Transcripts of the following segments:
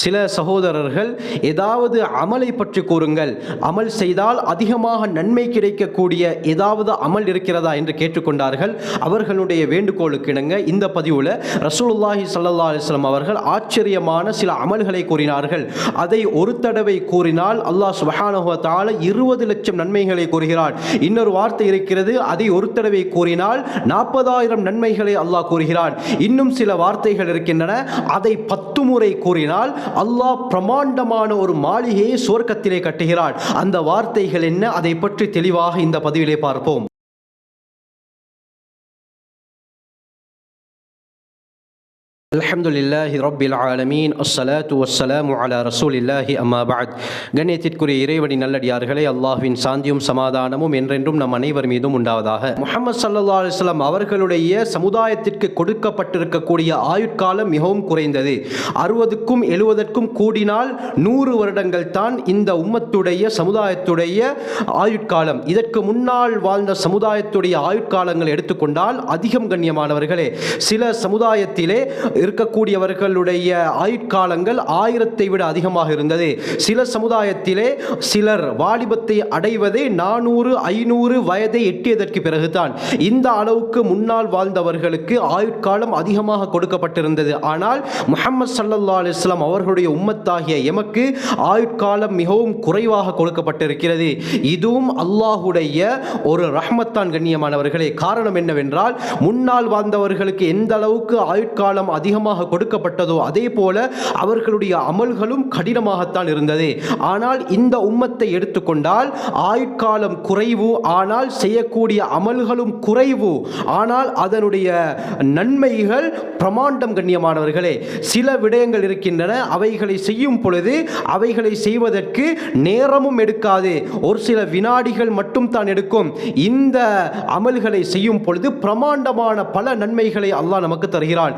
சில சகோதரர்கள் ஏதாவது அமலை பற்றி கூறுங்கள். அமல் செய்தால் அதிகமாக நன்மை கிடைக்கக்கூடிய ஏதாவது அமல் இருக்கிறதா என்று கேட்டுக்கொண்டார்கள். அவர்களுடைய வேண்டுகோளுக்கு இணங்க இந்த பதிவில் ரசூலுல்லாஹி சல்லா அலிஸ்லாம் அவர்கள் ஆச்சரியமான சில அமல்களை கூறினார்கள். அதை ஒரு தடவை கூறினால் அல்லாஹ் சுப்ஹானஹு இருபது லட்சம் நன்மைகளை கூறுகிறான். இன்னொரு வார்த்தை இருக்கிறது அதை ஒரு தடவை கூறினால் நாற்பதாயிரம் நன்மைகளை அல்லாஹ் கூறுகிறான். இன்னும் சில வார்த்தைகள் இருக்கின்றன அதை பத்து முறை கூறினால் அல்லாஹ் பிரமாண்டமான ஒரு மாளிகையை சுவர்க்கத்திலே கட்டுகிறான் அந்த வார்த்தைகள் என்ன? அதை பற்றி தெளிவாக இந்த பதிவிலே பார்ப்போம். அலமதுல்லாஹி ரபில் ஆலமீன். அஸ்ஸலாத்து வஸ்ஸலாமு அலா ரசூலில்லாஹி அம்மா பாத் கண்ணியத்திற்குரிய இறைவனின் நல்லடியார்களே அல்லாஹ்வின் சாந்தியும் சமாதானமும் என்றென்றும் நம் அனைவர் மீதும் உண்டாவதாக. முகமது சல்லா அலுவலாம் அவர்களுடைய சமுதாயத்திற்கு கொடுக்கப்பட்டிருக்கக்கூடிய ஆயுட்காலம் மிகவும் குறைந்தது. அறுபதுக்கும் எழுபதற்கும் கூடினால் நூறு வருடங்கள் தான் இந்த உம்மத்துடைய சமுதாயத்துடைய ஆயுட்காலம். இதற்கு முன்னால் வாழ்ந்த சமுதாயத்துடைய ஆயுட்காலங்கள் எடுத்துக்கொண்டால் அதிகம் கண்ணியமானவர்களே சில சமுதாயத்திலே இருக்கக்கூடியவர்களுடைய ஆயுட்காலங்கள் ஆயிரத்தை விட அதிகமாக இருந்தது. சில சமுதாயத்திலே சிலர் வாலிபத்தை அடைவதே நானூறு ஐநூறு வயதை எட்டியதற்கு பிறகுதான். இந்த அளவுக்கு முன்னால் வாழ்ந்தவர்களுக்கு ஆயுட்காலம் அதிகமாக கொடுக்கப்பட்டிருந்தது. ஆனால் முகமது சல்லல்லா அலிஸ்லாம் அவர்களுடைய உம்மத்தாகிய எமக்கு ஆயுட்காலம் மிகவும் குறைவாக கொடுக்கப்பட்டிருக்கிறது. இதுவும் அல்லாஹுடைய ஒரு ரஹ்மத்தான் கண்ணியமானவர்களே. காரணம் என்னவென்றால் முன்னால் வாழ்ந்தவர்களுக்கு எந்த அளவுக்கு ஆயுட்காலம் அதிகமாக கொடுக்கப்பட்டதோ அதே போல அவர்களுடைய அமல்களும் கடினமாகத்தான் இருந்தது. ஆனால் இந்த உம்மத்தை எடுத்துக்கொண்டால் ஆயுட்காலம் குறைவு ஆனால் செய்யக்கூடிய அமல்களும் குறைவு. ஆனால் அதனுடைய நன்மைகள் பிரமாண்டம் கண்ணியமானவர்களே. சில விடயங்கள் இருக்கின்றன அவைகளை செய்யும் பொழுது அவைகளை செய்வதற்கு நேரமும் எடுக்காது. ஒரு சில வினாடிகள் மட்டும் தான் எடுக்கும். இந்த அமல்களை செய்யும் பொழுது பிரமாண்டமான பல நன்மைகளை அல்லாஹ் நமக்கு தருகிறான்.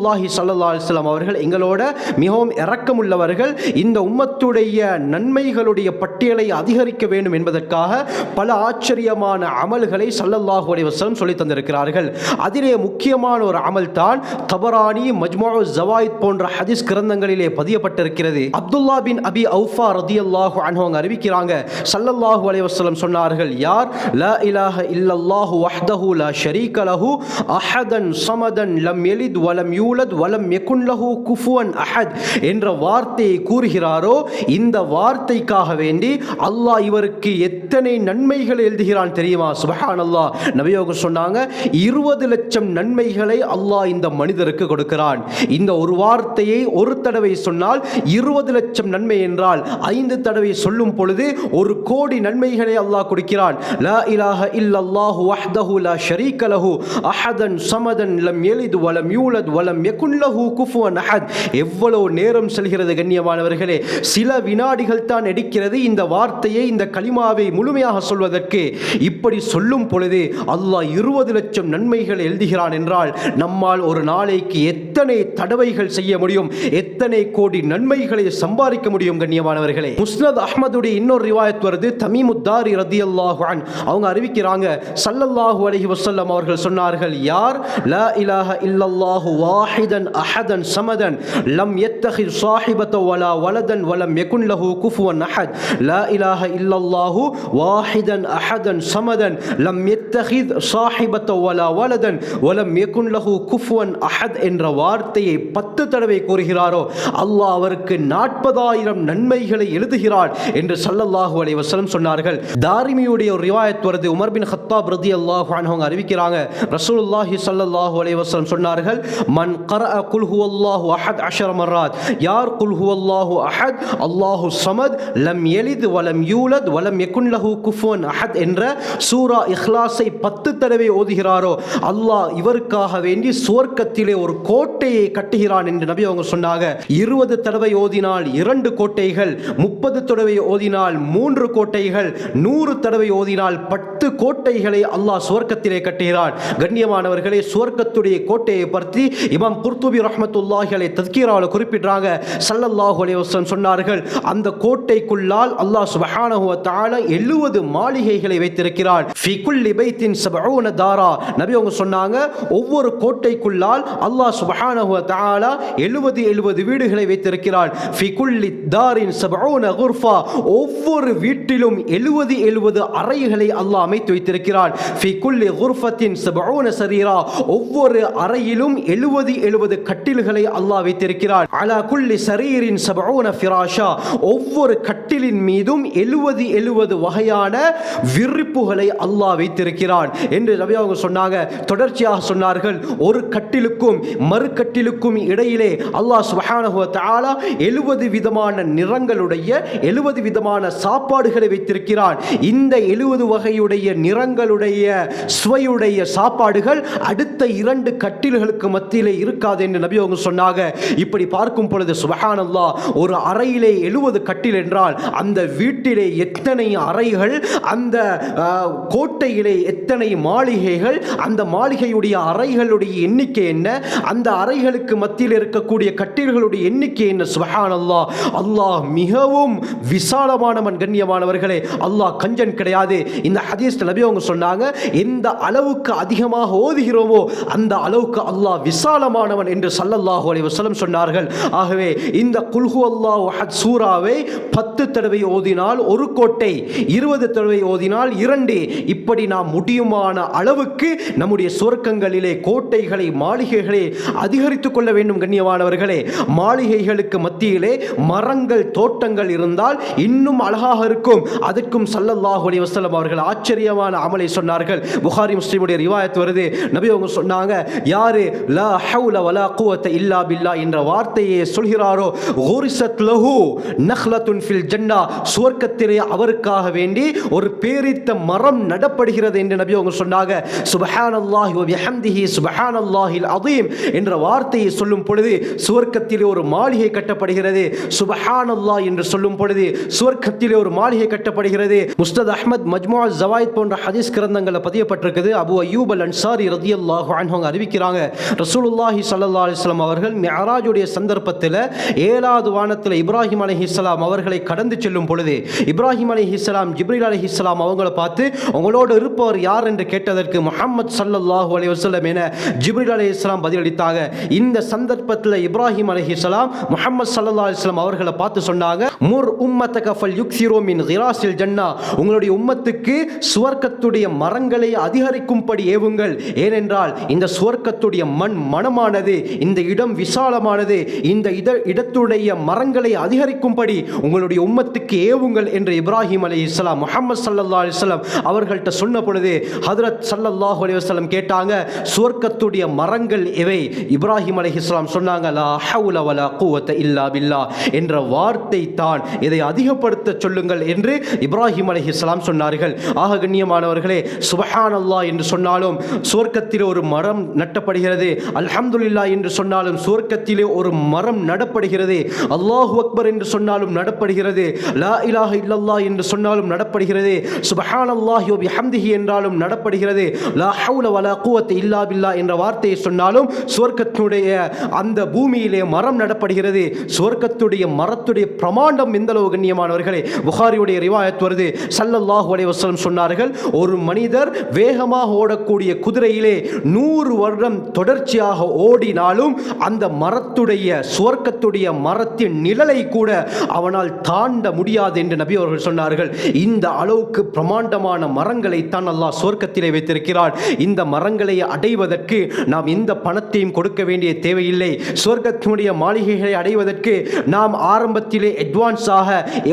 ரசூலுல்லாஹி சல்லா அலுவலாம் அவர்கள் எங்களோட மிகவும் இறக்கமுள்ளவர்கள் இந்த உம்மத்துடைய நன்மைகளுடைய பட்டியலை அதிகரிக்க வேண்டும் என்பதற்காக பல ஆச்சரியமான அமல்களை சல்லல்லாஹு அலைவசம் சொல்லி தந்திருக்கிறார்கள். அதிலே முக்கியமான ஒரு அமல் தான் தபரானி மஜ்மா ஜவாயித் போன்ற ஹதீஸ் கிரந்தங்களிலே பதியப்பட்டிருக்கிறது. அப்துல்லா பின் அபி அவுஃபா ரதி அல்லாஹு அனுவங்க அறிவிக்கிறாங்க. சல்லல்லாஹு அலைஹி சொன்னார்கள் யார்? லா இலாஹ இல்லல்லாஹு வஹ்தஹு லா ஷரீக லஹு அஹதன் சமதன் லம் எலித் வலம் யூலத் வலம் யகுன் லஹு குஃபுவன் அஹத் என்ற வார்த்தையை கூறுகிறாரோ இந்த வார்த்தைக்காக வேண்டி அல்லாஹ் இவருக்கு எத்தனை நன்மைகள் எழுதுகிறான் தெரியுமா? சுபஹான் அல்லாஹ் நபியோக சொன்னாங்க இருபது லட்சம் நன்மைகளை அல்லாஹ் இந்த மனிதருக்கு கொடுக்கிறான். இந்த ஒரு வார்த்தையை ஒரு தடவை சொன்னால் இருபது லட்சம் நன்மை என்றால் ஐந்து தடவை சொல்லும் பொழுது ஒரு கோடி நன்மைகளை அல்லாஹ் கொடுக்கிறான். லா இலாஹ இல்லல்லாஹு வஹ்தஹு லா ஷரீக லஹு. அஹதன் சமதன் லம் எலித் வலம் யூலத் வலம் யகுன் லஹு குஃபுவன் அஹத் எவ்வளவு நேரம் செல்கிறது கண்ணியமானவர்களே சில வினாடிகள் தான் எடுக்கிறது இந்த வார்த்தையை இந்த கலிமாவை முழுமையாக சொல்வதற்கு. இப்படி சொல்லும் பொழுது அல்லாஹ் இருபது லட்சம் நன்மைகள் எழுதுகிறான் என்றால் நம்மால் ஒரு நாளைக்கு எத்தனை தடவைகள் செய்ய முடியும் எத்தனை கோடி நன்மைகளை சம்பாதிக்க முடியும் கண்ணியமானவர்களே. முஸ்னத் அஹமதுடைய இன்னொரு ரிவாயத் வருது தமிமுத்தாரி ரதி அல்லாஹான் அவங்க அறிவிக்கிறாங்க சல்லல்லாஹு அலஹி வசல்லம் அவர்கள் சொன்னார்கள் யார்? லா இலாஹ இல்லல்லாஹு வாஹிதன் அஹதன் சமதன். லம் யத்தஹித் சாஹிபத வலா வலதன் வலம் எகுன் லஹு குஃபுவன் அஹத். லா இலாஹ இல்லல்லாஹு வாஹிதன் அஹதன் சமதன். லம் எத்தஹித் சாஹிபத வலா வலதன் வலம் எகுன் லஹு குஃபுவன் அஹத் என்ற வார்த்தையை பத்து தடவை கூறுகிறாரோ அல்லாஹ் அவருக்கு நாற்பதாயிரம் நன்மைகளை எழுதுகிறார் என்று சல்லல்லாஹு அலை வசலம் சொன்னார்கள். தாரிமியுடைய ஒரு ரிவாயத் வருது. உமர் பின் ஹத்தாப் ரதி அல்லாஹ் அவங்க அறிவிக்கிறாங்க. ரசூலுல்லாஹி ஸல்லல்லாஹு அலைஹி வஸல்லம் சொன்னார்கள் மன் கரஅ குல் ஹுவல்லாஹு அஹத் அஷர மர்ராத் யார் குல் ஹுவல்லாஹு அஹத் அல்லாஹு சமத் லம் எலித் வலம் யூலத் வலம் யகுன் லஹு குஃபுவன் அஹத் என்ற சூரா இஹ்லாஸை பத்து தடவை ஓதுகிறாரோ. அல்லாஹ் இவருக்காக வேண்டி சுவர்க்கத்திலே ஒரு கோட்டையை கட்டுகிறான் என்று நபி அவங்க சொன்னாங்க. இருபது தடவை ஓதினால் இரண்டு கோட்டைகள் முப்பது தடவை ஓதினால் மூன்று கோட்டைகள் நூறு தடவை ஓதினால் பத்து கோட்டைகளை அல்லாஹ் சுவர்க்கத்திலே கட்டுகிறான். கண்ணியமானவர்களே சுவர்க்கத்துடைய கோட்டையை பற்றி இமாம் இமாம் குர்துபி ரஹமத்துல்லாஹிகளை தத்கீராவில் குறிப்பிடுறாங்க சல்லல்லாஹு அலைவசம் சொன்னார்கள் அந்த கோட்டைக்குள்ளால் அல்லாஹ் சுபஹானஹுவ தாழ எழுவது மாளிகைகளை வைத்திருக்கிறார். ஃபிகுல்லி பைத்தின் சபஊன தாரா. நபி அவங்க சொன்னாங்க ஒவ்வொரு கோட்டைக்குள்ளால் அல்லாஹ் சுபஹானஹுவ வ தஆலா 70 70 வீடுகளை வைத்திருக்கிறான் ஃபிகுல்லி தாரின் சபஊன குர்ஃபா. ஒவ்வொரு வீட்டிலும் 70 70 அறைகளை அல்லாஹ் அமைத்து வைத்திருக்கிறான் ஃபிகுல்லி குர்ஃபத்தின் சபஊன சரீரா. ஒவ்வொரு அறையிலும் 70 70 கட்டில்களை அல்லாஹ் வைத்திருக்கிறான் அலா குல்லி சரீரின் சபோன ஃபிராஷா. ஒவ்வொரு கட்டிலின் மீதும் 70 70 வகையான விரிப்புகளை அல்லாஹ் வைத்திருக்கிறான். என்று ரவி அவங்க சொன்னாங்க. தொடர்ச்சியாக சொன்னார்கள். ஒரு கட்டிலுக்கும் மறு கட்டிலுக்கும் இடையிலே அல்லாஹ் சுப்ஹானஹு வ தஆலா 70 விதமான நிறங்களுடைய 70 விதமான சாப்பாடுகளை வைத்திருக்கிறான். இந்த 70 வகையுடைய நிறங்களுடைய சுவையுடைய சாப்பாடுகள் அடுத்த இரண்டு கட்டில்களுக்கு மத்தியிலே இருக்காது என்று நபி அவங்க சொன்னாங்க. இப்படி பார்க்கும் பொழுது சுபஹானல்லா ஒரு அறையிலே 70 கட்டில் என்றால் அந்த வீட்டிலே எத்தனை அறைகள் அந்த கோட்டையிலே எத்தனை மாளிகைகள் அந்த மாளிகையுடைய அறைகளுடைய எண்ணிக்கை என்ன அந்த அறைகளுக்கு மத்தியில் இருக்கக்கூடிய கட்டில்களுடைய எண்ணிக்கை என்ன சுபஹானல்லா? அல்லாஹ் மிகவும் விசாலமானவன் கண்ணியமானவர்களே. அல்லாஹ் கஞ்சன் கிடையாது. இந்த ஹதீஸ் நபி அவங்க சொன்னாங்க எந்த அளவுக்கு அதிகமாக ஓதுகிறோமோ அந்த அளவுக்கு அல்லாஹ் விசாலமாக விசாலமானவன் என்று சல்லல்லாஹு அலி வசலம் சொன்னார்கள். ஆகவே இந்த குல்ஹு அல்லாஹ் ஹத் சூராவை பத்து தடவை ஓதினால் ஒரு கோட்டை இருபது தடவை ஓதினால் இரண்டு. இப்படி நாம் முடியுமான அளவுக்கு நம்முடைய சுரக்கங்களிலே கோட்டைகளை மாளிகைகளை அதிகரித்துக் கொள்ள வேண்டும் கண்ணியமானவர்களே. மாளிகைகளுக்கு மத்தியிலே மரங்கள் தோட்டங்கள் இருந்தால் இன்னும் அழகாக இருக்கும். அதற்கும் சல்லல்லாஹு அலி வசலம் அவர்கள் ஆச்சரியமான அமலை சொன்னார்கள். புகாரி முஸ்லீமுடைய ரிவாயத் வருது. நபி அவங்க சொன்னாங்க யாரு? லா ஹவுல வலா குவத்த இல்லா பில்லா என்ற வார்த்தையை சொல்கிறாரோ? ஹோரிசத் லஹு நஹ்லத்துன் ஃபில் ஜன்னா. சுவர்க்கத்திலே அவருக்காக வேண்டி ஒரு பேரித்த மரம் நடப்படுகிறது என்று நபி அவங்க சொன்னாங்க. சுபஹான் அல்லாஹி வ பிஹம்திஹி சுபஹானல்லாஹில் அதீம் என்ற வார்த்தையை சொல்லும் பொழுது சுவர்க்கத்திலே ஒரு மாளிகை கட்டப்படுகிறது. சுபஹான் அல்லாஹ் என்று சொல்லும் பொழுது சுவர்க்கத்திலே ஒரு மாளிகை கட்டப்படுகிறது. முஸ்தத் அஹமத் மஜ்முஆ ஜவாயித் போன்ற ஹதீஸ் கிரந்தங்களை பதியப்பட்டிருக்குது. அபு அய்யூப் அல் அன்சாரி ரதி அல்லாஹு அவங்க அறிவிக்கிறாங்க. ரசூலுல்லாஹி ஸல்லல்லாஹு சல்லா அலிஸ்லாம் அவர்கள் மிஅராஜுடைய சந்தர்ப்பத்தில் ஏழாவது வானத்தில் இப்ராஹிம் அலைஹிஸ்ஸலாம் அவர்களை கடந்து செல்லும் பொழுது இப்ராஹிம் அலி இஸ்லாம் ஜிப்ரில் அலி இஸ்லாம் அவங்கள பார்த்து உங்களோடு இருப்பவர் யார்? என்று கேட்டதற்கு முகமது ஸல்லல்லாஹு அலி வஸல்லம் என ஜிப்ரில் அலி இஸ்லாம் பதிலளித்தாங்க. இந்த சந்தர்ப்பத்தில் இப்ராஹிம் அலி இஸ்லாம் முகமது சல்லா அலிஸ்லாம் அவர்களை பார்த்து சொன்னாங்க முர் உம்மத்த கஃபல் யுக்ஸிரு மின் ஜன்னா. உங்களுடைய உம்மத்துக்கு சுவர்க்கத்துடைய மரங்களை அதிகரிக்கும்படி ஏவுங்கள். ஏனென்றால் இந்த சுவர்க்கத்துடைய மண் மனமானது இந்த இடம் விசாலமானது. இந்த இட இடத்துடைய மரங்களை அதிகரிக்கும்படி உங்களுடைய உம்மத்துக்கு ஏவுங்கள் என்று இப்ராஹிம் அலி இஸ்லாம் முகமது சல்லா அலிஸ்லாம் அவர்கள்ட்ட சொன்ன பொழுது ஹதரத் சல்லல்லாஹு அலி வஸ்லம் கேட்டாங்க சுவர்க்கத்துடைய மரங்கள் எவை? இப்ராஹிம் அலி இஸ்லாம் சொன்னாங்க லா இல்லா பில்லா என்ற வார்த்தை தான் இதை அதிகப்படுத்த சொல்லுங்கள் என்று இப்ராஹிம் அலி இஸ்லாம் சொன்னார்கள். ஆக கண்ணியமானவர்களே சுபஹான் அல்லாஹ் என்று சொன்னாலும் சுவர்க்கத்தில் ஒரு மரம் நட்டப்படுகிறது. அல்ஹம் அலமதுல்லா என்று சொன்னாலும் சுவர்க்கத்திலே ஒரு மரம் நடப்படுகிறது. அல்லாஹு அக்பர் என்று சொன்னாலும் நடப்படுகிறது. லா இலாஹ இல்லல்லா என்று சொன்னாலும் நடப்படுகிறது. சுபஹான் அல்லாஹி ஹம்திஹி என்றாலும் நடப்படுகிறது. லா ஹவுல வலா குவத்த இல்லா பில்லா என்ற வார்த்தையை சொன்னாலும் சுவர்க்கத்தினுடைய அந்த பூமியிலே மரம் நடப்படுகிறது. சுவர்க்கத்துடைய மரத்துடைய பிரமாண்டம் எந்தளவு கண்ணியமானவர்களே. புகாரியுடைய ரிவாயத் வருது. சல்லல்லாஹு அலைஹி சொன்னார்கள் ஒரு மனிதர் வேகமாக ஓடக்கூடிய குதிரையிலே நூறு வருடம் தொடர்ச்சியாக ஓடினாலும் அந்த மரத்துடைய சுவர்க்கத்துடைய மரத்தின் நிழலை கூட அவனால் தாண்ட முடியாது என்று நபி அவர்கள் சொன்னார்கள். இந்த அளவுக்கு பிரமாண்டமான மரங்களை தான் அல்லாஹ் சுவர்க்கத்திலே வைத்திருக்கிறான். இந்த மரங்களை அடைவதற்கு நாம் எந்த பணத்தையும் கொடுக்க வேண்டிய தேவையில்லை. சுவர்க்கத்தினுடைய மாளிகைகளை அடைவதற்கு நாம் ஆரம்பத்திலே அட்வான்ஸாக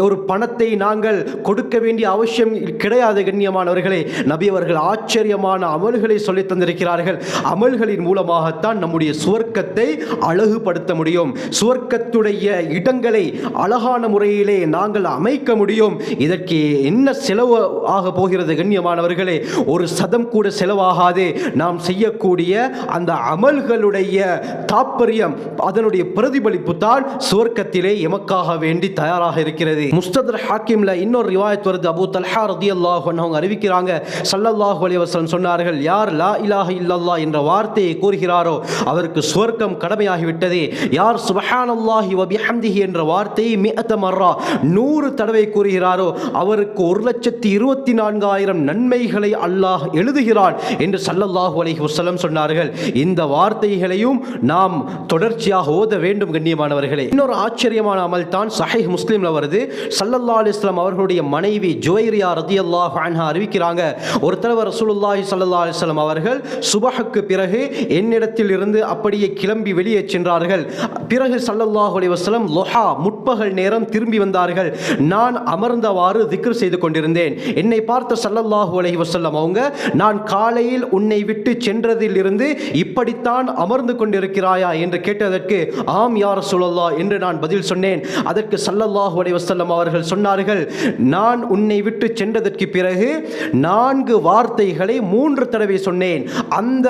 ஒரு பணத்தை நாங்கள் கொடுக்க வேண்டிய அவசியம் கிடையாது கண்ணியமானவர்களே. நபி அவர்கள் ஆச்சரியமான அமல்களை சொல்லித் தந்திருக்கிறார்கள். அமல்களின் மூலமாகத்தான் நம்முடைய சுவர்க்கத்தை அழகுபடுத்த முடியும். சுவர்க்கத்துடைய இடங்களை அழகான முறையிலே நாங்கள் அமைக்க முடியும். இதற்கு என்ன செலவு ஆக போகிறது கண்ணியமானவர்களே? ஒரு சதம் கூட செலவாகாது. நாம் செய்யக்கூடிய அந்த அமல்களுடைய தாற்பயம் அதனுடைய பிரதிபலிப்பு தான் சுவர்க்கத்திலே எமக்காக வேண்டி தயாராக இருக்கிறது. முஸ்ததர் ஹாக்கிம்ல இன்னொரு ரிவாயத் வருது. அபு தல்ஹா ரதி அல்லாஹ் அவங்க அறிவிக்கிறாங்க. சல்லல்லாஹ் அலைஹி சொன்னார்கள் யார் லா இலாஹ இல்லல்லா என்ற வார்த்தையை கூறுகிறாரோ அவருக்கு சுவர்க்கம் கடமையாகிவிட்டது. யார் சுபஹானல்லாஹி வபிஹம்திஹி என்ற வார்த்தையை மிஅத்த மர்ரா நூறு தடவை கூறுகிறாரோ அவருக்கு ஒரு லட்சத்தி இருபத்தி நான்காயிரம் நன்மைகளை அல்லாஹ் எழுதுகிறான் என்று சல்லல்லாஹு அலைஹி வசலம் சொன்னார்கள். இந்த வார்த்தைகளையும் நாம் தொடர்ச்சியாக ஓத வேண்டும் கண்ணியமானவர்களே. இன்னொரு ஆச்சரியமான அமல் தான் சஹை முஸ்லீம்ல வருது. சல்லல்லா அலிஸ்லாம் அவர்களுடைய மனைவி ஜுவைரியா ரதியல்லாஹு அன்ஹா அறிவிக்கிறாங்க. ஒரு தடவை ரசூலுல்லாஹி சல்லல்லா அலிஸ்லாம் அவர்கள் சுபஹுக்கு பிறகு என்னிடத்தில் இருந்து அப்படியே கிளம்பி வெளியே சென்றார்கள். பிறகு சல்லல்லாஹு அலைஹி லொஹா முற்பகல் நேரம் திரும்பி வந்தார்கள். நான் அமர்ந்தவாறு திக்ர் செய்து கொண்டிருந்தேன். என்னை பார்த்த சல்லல்லாஹு அலஹி வசல்லம் அவங்க நான் காலையில் உன்னை விட்டு சென்றதில் இருந்து இப்படித்தான் அமர்ந்து கொண்டிருக்கிறாயா என்று கேட்டதற்கு ஆம் யார் சுழல்லா என்று நான் பதில் சொன்னேன். அதற்கு சல்லல்லாஹு அலைஹி வசல்லம் அவர்கள் சொன்னார்கள் நான் உன்னை விட்டு சென்றதற்கு பிறகு நான்கு வார்த்தைகளை மூன்று தடவை சொன்னேன். அந்த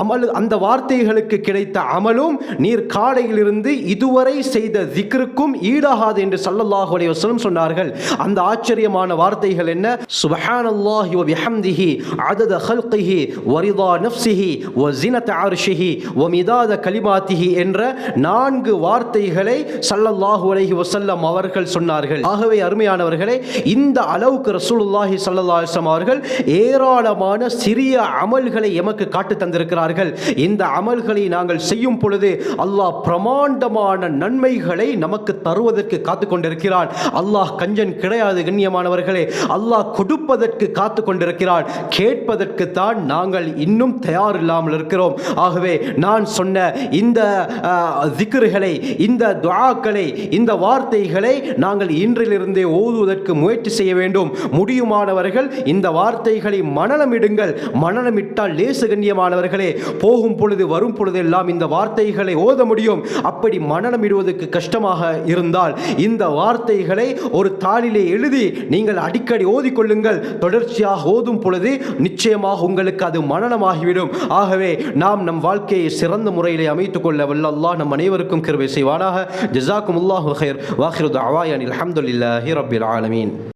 அமல் அந்த வார்த்தை வார்த்தைகளுக்கு கிடைத்த அமலும் நீர் காலையிலிருந்து இதுவரை செய்த திக்ருக்கும் ஈடாகாது என்று சல்லல்லாஹு அலைய வசலம் சொன்னார்கள். அந்த ஆச்சரியமான வார்த்தைகள் என்ன? சுப்ஹானல்லாஹி வ பிஹம்திஹி அதத ஹல்கிஹி வரிதா நஃப்சிஹி வ ஜினத அர்ஷிஹி வ மிதாத கலிமாத்திஹி என்ற நான்கு வார்த்தை வார்த்தைகளை சல்லல்லாஹு அலஹி வசல்லம் அவர்கள் சொன்னார்கள். ஆகவே அருமையானவர்களே இந்த அளவுக்கு ரசூலுல்லாஹி சல்லாஹம் அவர்கள் ஏராளமான சிறிய அமல்களை எமக்கு காட்டு தந்திருக்கிறார்கள். இந்த அமல்களை நாங்கள் செய்யும் பொழுது அல்லாஹ் பிரமாண்டமான நன்மைகளை நமக்கு தருவதற்கு காத்து கொண்டிருக்கிறான். அல்லாஹ் கஞ்சன் கிடையாது கண்ணியமானவர்களே. அல்லாஹ் கொடுப்பதற்கு காத்து கொண்டிருக்கிறான். கேட்பதற்கு தான் நாங்கள் இன்னும் தயார் இல்லாமல் இருக்கிறோம். ஆகவே நான் சொன்ன இந்த திக்ருகளை இந்த துவாக்களை இந்த வார்த்தைகளை நாங்கள் இன்றிலிருந்தே ஓதுவதற்கு முயற்சி செய்ய வேண்டும். முடியுமானவர்கள் இந்த வார்த்தைகளை மனநமிடுங்கள். மனநமிட்டால் லேசு கண்ணியமானவர்களே போகும் பொழுது வரும் பொழுதெல்லாம் இந்த வார்த்தைகளை ஓத முடியும். அப்படி மனநமிடுவதற்கு கஷ்டமாக இருந்தால் இந்த வார்த்தைகளை ஒரு தாளிலே எழுதி நீங்கள் அடிக்கடி ஓதிக்கொள்ளுங்கள். தொடர்ச்சியாக ஓதும் பொழுது நிச்சயமாக உங்களுக்கு அது மனநமாகிவிடும். ஆகவே நாம் நம் வாழ்க்கையை சிறந்த முறையிலே அமைத்துக் கொள்ள வல்லல்லா நம் அனைவருக்கும் கிருபை وراها جزاكم الله خير. وآخر دعوانا الحمد لله رب العالمين.